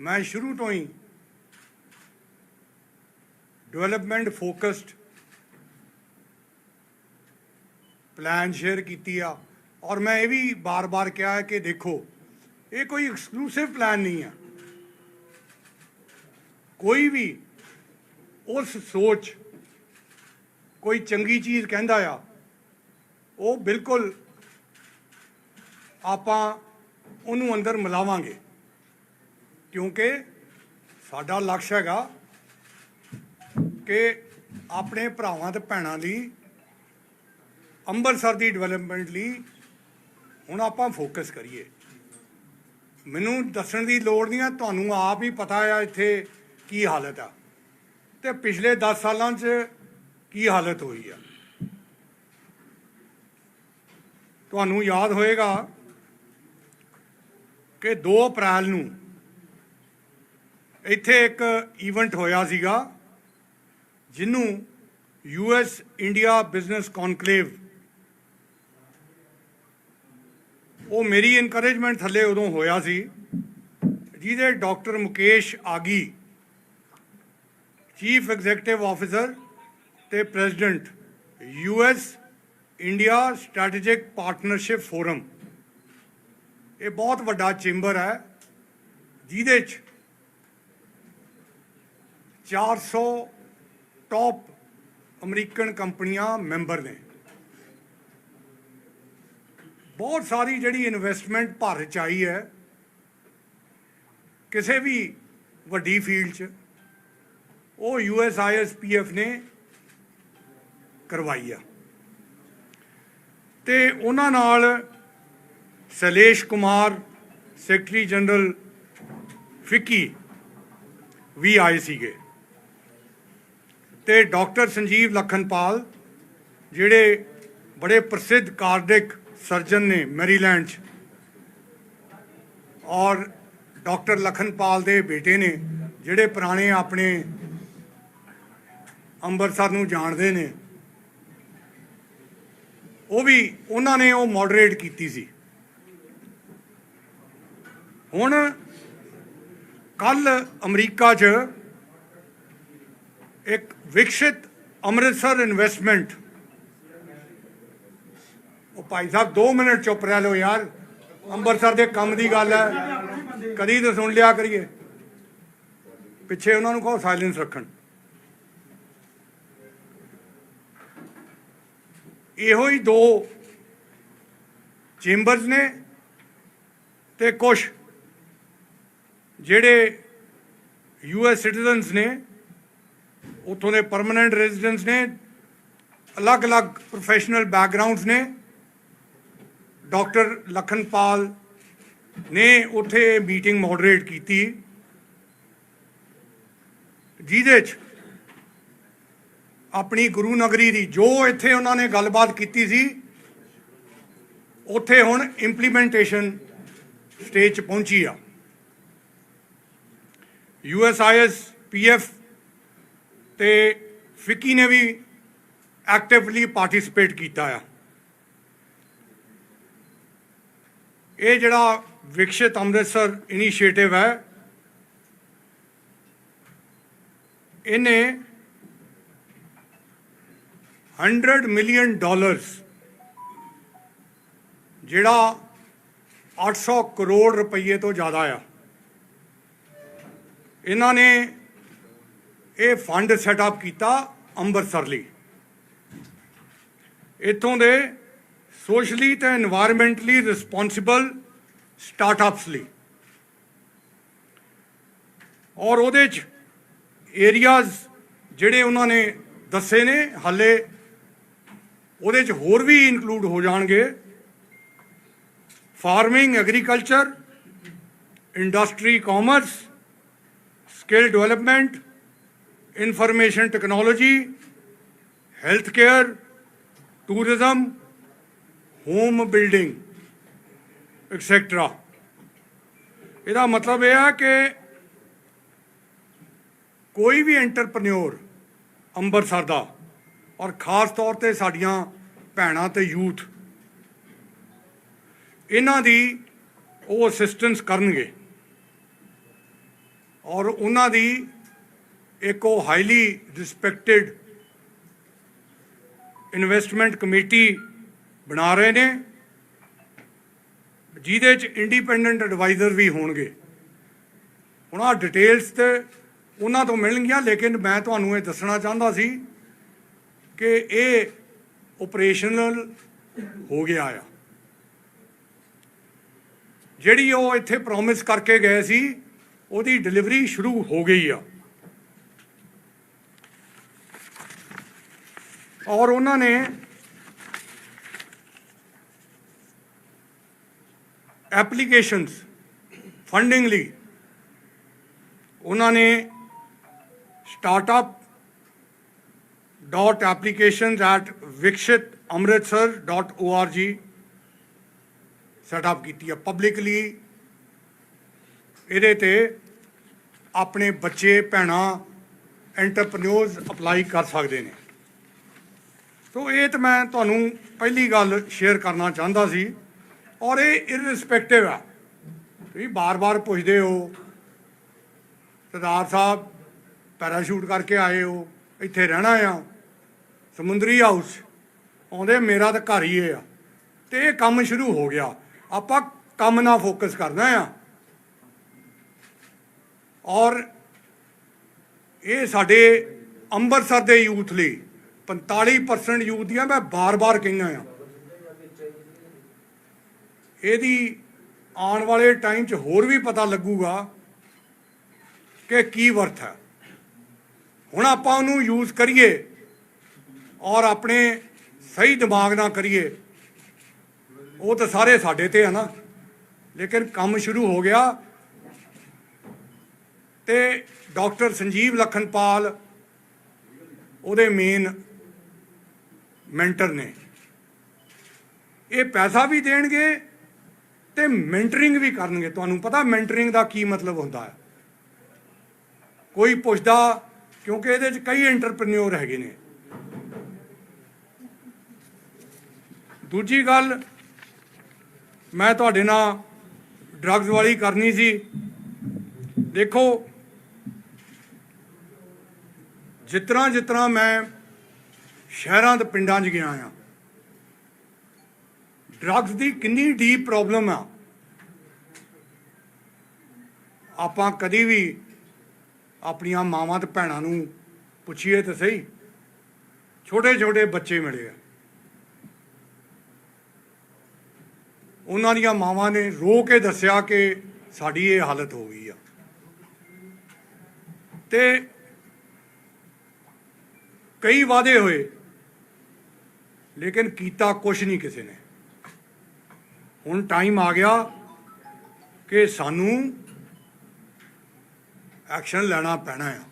ਮੈਂ ਸ਼ੁਰੂ ਤੋਂ ਹੀ ਡਿਵੈਲਪਮੈਂਟ ਫੋਕਸਡ ਪਲਾਨ ਸ਼ੇਅਰ ਕੀਤੀ ਆ। ਔਰ ਮੈਂ ਇਹ ਵੀ ਬਾਰ-ਬਾਰ ਕਿਹਾ ਕਿ ਦੇਖੋ, ਇਹ ਕੋਈ ਐਕਸਕਲੂਸਿਵ ਪਲਾਨ ਨਹੀਂ ਆ। ਕੋਈ ਵੀ ਉਸ ਸੋਚ, ਕੋਈ ਚੰਗੀ ਚੀਜ਼ ਕਹਿੰਦਾ ਆ, ਉਹ ਬਿਲਕੁਲ ਆਪਾਂ ਉਹਨੂੰ ਅੰਦਰ ਮਿਲਾਵਾਂਗੇ। ਕਿਉਂਕਿ ਸਾਡਾ ਲਕਸ਼ ਹੈਗਾ ਕਿ ਆਪਣੇ ਭਰਾਵਾਂ ਤੇ ਭੈਣਾਂ ਲਈ, ਅੰਮ੍ਰਿਤਸਰ ਦੀ ਡਿਵੈਲਪਮੈਂਟ ਲਈ ਹੁਣ ਆਪਾਂ ਫੋਕਸ ਕਰੀਏ। ਮੈਨੂੰ ਦੱਸਣ ਦੀ ਲੋੜ ਨਹੀਂ ਆ, ਤੁਹਾਨੂੰ ਆਪ ਹੀ ਪਤਾ ਆ ਇੱਥੇ ਕੀ ਹਾਲਤ ਆ। ਤੇ ਪਿਛਲੇ 10 ਸਾਲਾਂ 'ਚ ਕੀ ਹਾਲਤ ਹੋਈ ਆ। ਤੁਹਾਨੂੰ ਯਾਦ ਹੋਏਗਾ ਕਿ 2 ਅਪ੍ਰੈਲ ਨੂੰ ਇੱਥੇ ਇੱਕ ਇਵੈਂਟ ਹੋਇਆ ਸੀਗਾ, ਜਿਹਨੂੰ ਯੂਐਸ ਇੰਡੀਆ ਬਿਜ਼ਨਸ ਕਨਕਲੇਵ ਉਹ ਮੇਰੀ ਇਨਕਰੇਜਮੈਂਟ ਥੱਲੇ ਉਦੋਂ ਹੋਇਆ ਸੀ, ਜਿਹਦੇ doctor Mukesh Aghi chief executive officer ਤੇ president US India strategic partnership forum ਇਹ ਬਹੁਤ ਵੱਡਾ ਚੈਂਬਰ ਹੈ, ਜਿਹਦੇ 'ਚ 400 ਟੌਪ ਅਮਰੀਕਨ ਕੰਪਨੀਆਂ ਮੈਂਬਰ ਨੇ। ਬਹੁਤ ਸਾਰੀ ਜਿਹੜੀ ਇਨਵੈਸਟਮੈਂਟ ਭਾਰਤ ਚ ਆਈ ਹੈ, ਕਿਸੇ ਵੀ ਵੱਡੀ ਫੀਲਡ 'ਚ, ਉਹ ਯੂਐਸਆਈਐਸਪੀਐਫ ਨੇ ਕਰਵਾਈ ਆ। ਤੇ ਉਹਨਾਂ ਨਾਲ Sailesh Kumar, secretary general FICCI ਵੀ ਆਏ ਸੀਗੇ। ਤੇ ਡਾਕਟਰ ਸੰਜੀਵ ਲਖਨਪਾਲ, ਜਿਹੜੇ ਬੜੇ ਪ੍ਰਸਿੱਧ ਕਾਰਡਿਕ ਸਰਜਨ ਨੇ ਮੈਰੀਲੈਂਡ 'ਚ। ਔਰ ਡਾਕਟਰ ਲਖਨਪਾਲ ਦੇ ਬੇਟੇ ਨੇ, ਜਿਹੜੇ ਪੁਰਾਣੇ ਆਪਣੇ ਅੰਮ੍ਰਿਤਸਰ ਨੂੰ ਜਾਣਦੇ ਨੇ। ਉਹ ਵੀ, ਉਹਨਾਂ ਨੇ ਉਹ ਮੋਡਰੇਟ ਕੀਤੀ ਸੀ। ਹੁਣ ਕੱਲ ਅਮਰੀਕਾ 'ਚ ਇੱਕ ਵਿਕਸਿਤ ਅੰਮ੍ਰਿਤਸਰ ਇਨਵੈਸਟਮੈਂਟ ਉਹ ਭਾਈ ਸਾਹਿਬ 2 ਮਿੰਟ ਚੁੱਪ ਰਹਿ ਲਓ ਯਾਰ ਅੰਮ੍ਰਿਤਸਰ ਦੇ ਕੰਮ ਦੀ ਗੱਲ ਹੈ ਕਦੀ ਤਾਂ ਸੁਣ ਲਿਆ ਕਰੀਏ ਪਿੱਛੇ ਉਹਨਾਂ ਨੂੰ ਕਹੋ ਸਾਇਲੈਂਸ ਰੱਖਣ ਇਹੋ ਹੀ ਦੋ ਚੈਂਬਰਸ ਨੇ ਤੇ ਕੁਝ ਜਿਹੜੇ ਯੂਐਸ ਸਿਟੀਜ਼ਨਸ ਨੇ ਉੱਥੋਂ ਦੇ ਪਰਮਨੈਂਟ ਰੈਜ਼ੀਡੈਂਟਸ ਨੇ ਅਲੱਗ-ਅਲੱਗ ਪ੍ਰੋਫੈਸ਼ਨਲ ਬੈਕਗ੍ਰਾਉਂਡਸ ਨੇ ਡਾਕਟਰ ਲਖਨਪਾਲ ਨੇ ਉੱਥੇ ਮੀਟਿੰਗ ਮੋਡਰੇਟ ਕੀਤੀ ਜਿਹਦੇ 'ਚ ਆਪਣੀ ਗੁਰੂ ਨਗਰੀ ਦੀ ਜੋ ਇੱਥੇ ਉਹਨਾਂ ਨੇ ਗੱਲਬਾਤ ਕੀਤੀ ਸੀ ਉੱਥੇ ਹੁਣ ਇੰਪਲੀਮੈਂਟੇਸ਼ਨ ਸਟੇਜ 'ਚ ਪਹੁੰਚੀ ਆ ਯੂਐਸਆਈਐਸ ਪੀਐਫ ਤੇ ਫਿੱਕੀ ਨੇ ਵੀ ਐਕਟਿਵਲੀ ਪਾਰਟਿਸਿਪੇਟ ਕੀਤਾ ਆ। ਇਹ ਜਿਹੜਾ ਵਿਕਸਿਤ ਅੰਮ੍ਰਿਤਸਰ ਇਨੀਸ਼ੀਏਟਿਵ ਹੈ, ਇਹਨੇ 100 ਮਿਲੀਅਨ ਡਾਲਰਸ ਜਿਹੜਾ 800 ਕਰੋੜ ਰੁਪਏ ਤੋਂ ਜ਼ਿਆਦਾ ਆ। ਇਹਨਾਂ ਨੇ ਇਹ ਫੰਡ ਸੈਟਅਪ ਕੀਤਾ ਅੰਮ੍ਰਿਤਸਰ ਲਈ। ਇਥੋਂ ਦੇ ਸੋਸ਼ਲੀ ਤੇ এনवायरमेंटਲੀ ਰਿਸਪੌਂਸਿਬਲ ਸਟਾਰਟਅਪਸ ਲਈ। ਔਰ ਉਹਦੇ ਚ ਏਰੀਆਜ਼ ਜਿਹੜੇ ਉਹਨਾਂ ਨੇ ਦੱਸੇ ਨੇ, ਹਾਲੇ ਉਹਦੇ ਚ ਹੋਰ ਵੀ ਇਨਕਲੂਡ ਹੋ ਜਾਣਗੇ। Farming agriculture industry commerce skill development information technology health care tourism, home building etcetera ਇਹਦਾ ਮਤਲਬ ਇਹ ਹੈ ਕਿ ਕੋਈ ਵੀ ਐਂਟਰਪ੍ਰੈਨਿਓਰ ਅੰਮ੍ਰਿਤਸਰ ਦਾ ਔਰ ਖਾਸ ਤੌਰ ਤੇ ਸਾਡੀਆਂ ਭੈਣਾਂ ਤੇ ਯੂਥ, ਇਹਨਾਂ ਦੀ ਉਹ ਅਸਿਸਟੈਂਸ ਕਰਨਗੇ। ਔਰ ਉਹਨਾਂ ਦੀ ਇੱਕ ਉਹ ਹਾਈਲੀ ਰਿਸਪੈਕਟਡ ਇਨਵੈਸਟਮੈਂਟ ਕਮੇਟੀ ਬਣਾ ਰਹੇ ਨੇ, ਜਿਹਦੇ ਚ ਇੰਡੀਪੈਂਡੈਂਟ ਐਡਵਾਈਜ਼ਰ ਵੀ ਹੋਣਗੇ। ਹੁਣ ਆ ਡਿਟੇਲਸ ਤੇ ਉਹਨਾਂ ਤੋਂ ਮਿਲਣਗੀਆਂ, ਲੇਕਿਨ ਮੈਂ ਤੁਹਾਨੂੰ ਇਹ ਦੱਸਣਾ ਚਾਹੁੰਦਾ ਸੀ ਕਿ ਇਹ ਆਪਰੇਸ਼ਨਲ ਹੋ ਗਿਆ ਆ। ਜਿਹੜੀ ਉਹ ਇੱਥੇ ਪ੍ਰੋਮਿਸ ਕਰਕੇ ਗਏ ਸੀ, ਉਹਦੀ ਡਿਲੀਵਰੀ ਸ਼ੁਰੂ ਹੋ ਗਈ ਆ। ਔਰ ਉਹਨਾਂ ਨੇ ਐਪਲੀਕੇਸ਼ਨਸ ਫੰਡਿੰਗ ਲਈ ਉਹਨਾਂ ਨੇ ਸਟਾਰਟਅਪ ਡਾਟ ਐਪਲੀਕੇਸ਼ਨਸ ਐਟ ਵਿਕਸਿਤ ਅੰਮ੍ਰਿਤਸਰ ਡਾਟ org ਸੈਟਅਪ ਕੀਤੀ ਹੈ ਪਬਲਿਕਲੀ ਇਹਦੇ ਤੇ ਆਪਣੇ ਬੱਚੇ, ਭੈਣਾਂ ਐਂਟਰਪ੍ਰੈਨਿਓਰਸ ਅਪਲਾਈ ਕਰ ਸਕਦੇ ਨੇ। ਸੋ ਇਹ ਤਾਂ ਮੈਂ ਤੁਹਾਨੂੰ ਪਹਿਲੀ ਗੱਲ ਸ਼ੇਅਰ ਕਰਨਾ ਚਾਹੁੰਦਾ ਸੀ ਔਰ ਇਹ ਇਰਰਿਸਪੈਕਟਿਵ ਆ। ਤੁਸੀਂ ਬਾਰ-ਬਾਰ ਪੁੱਛਦੇ ਹੋ, ਸਰਦਾਰ ਸਾਹਿਬ ਪੈਰਾਸ਼ੂਟ ਕਰਕੇ ਆਏ ਹੋ, ਇੱਥੇ ਰਹਿਣਾ ਆ, ਸਮੁੰਦਰੀ ਹਾਊਸ ਆਉਂਦੇ ਮੇਰਾ ਤਾਂ ਘਰ ਹੀ ਇਹ ਆ। ਤੇ ਇਹ ਕੰਮ ਸ਼ੁਰੂ ਹੋ ਗਿਆ। ਆਪਾਂ ਕੰਮ ਨਾਲ ਫੋਕਸ ਕਰਨਾ ਆ। ਔਰ ਇਹ ਸਾਡੇ ਅੰਮ੍ਰਿਤਸਰ ਦੇ ਯੂਥ ਲਈ 45% ਯੂਥ ਦੀਆਂ ਮੈਂ ਬਾਰ-ਬਾਰ ਕਹੀਆਂ ਆ। ਇਹਦੀ ਆਉਣ ਵਾਲੇ ਟਾਈਮ 'ਚ ਹੋਰ ਵੀ ਪਤਾ ਲੱਗੂਗਾ ਕਿ ਕੀ ਵਰਥ ਹੈ। ਹੁਣ ਆਪਾਂ ਉਹਨੂੰ ਯੂਜ਼ ਕਰੀਏ ਔਰ ਆਪਣੇ ਸਹੀ ਦਿਮਾਗ ਨਾਲ ਕਰੀਏ, ਉਹ ਤਾਂ ਸਾਰੇ ਸਾਡੇ ਤੇ ਆ ਨਾ। ਲੇਕਿਨ ਕੰਮ ਸ਼ੁਰੂ ਹੋ ਗਿਆ ਤੇ ਡਾਕਟਰ ਸੰਜੀਵ ਲਖਨਪਾਲ, ਉਹਦੇ ਮੇਨ ਮੈਂਟਰ ਨੇ। ਇਹ ਪੈਸਾ ਵੀ ਦੇਣਗੇ ਤੇ ਮੈਂਟਰਿੰਗ ਵੀ ਕਰਨਗੇ। ਤੁਹਾਨੂੰ ਪਤਾ ਮੈਂਟਰਿੰਗ ਦਾ ਕੀ ਮਤਲਬ ਹੁੰਦਾ ਹੈ? ਕੋਈ ਪੁੱਛਦਾ, ਕਿਉਂਕਿ ਇਹਦੇ ਵਿੱਚ ਕਈ ਐਂਟਰਪ੍ਰੈਨਿਓਰ ਹੈਗੇ ਨੇ। ਦੂਜੀ ਗੱਲ, ਮੈਂ ਤੁਹਾਡੇ ਨਾਲ ਡਰੱਗਸ ਵਾਲੀ ਕਰਨੀ ਸੀ। ਦੇਖੋ ਜਿਤਨਾ ਜਿਤਨਾ ਮੈਂ ਸ਼ਹਿਰਾਂ ਤੇ ਪਿੰਡਾਂ 'ਚ ਗਿਆ ਆ। ਡਰੱਗਸ ਦੀ ਕਿੰਨੀ ਡੀਪ ਪ੍ਰੋਬਲਮ ਆ। ਆਪਾਂ ਕਦੀ ਵੀ ਆਪਣੀਆਂ ਮਾਵਾਂ ਤੇ ਭੈਣਾਂ ਨੂੰ ਪੁੱਛੀਏ ਤਾਂ ਸਹੀ ਛੋਟੇ ਛੋਟੇ ਬੱਚੇ ਮਿਲੇ ਆ। ਉਹਨਾਂ ਦੀਆਂ ਮਾਵਾਂ ਨੇ ਰੋ ਕੇ ਦੱਸਿਆ ਕਿ ਸਾਡੀ ਇਹ ਹਾਲਤ ਹੋ ਗਈ ਆ। ਤੇ ਕਈ ਵਾਅਦੇ ਹੋਏ। ਲੇਕਿਨ ਕੀਤਾ ਕੁਝ ਨਹੀਂ ਕਿਸੇ ਨੇ। ਹੁਣ ਟਾਈਮ ਆ ਗਿਆ ਕਿ ਸਾਨੂੰ ਐਕਸ਼ਨ ਲੈਣਾ ਪੈਣਾ ਆ।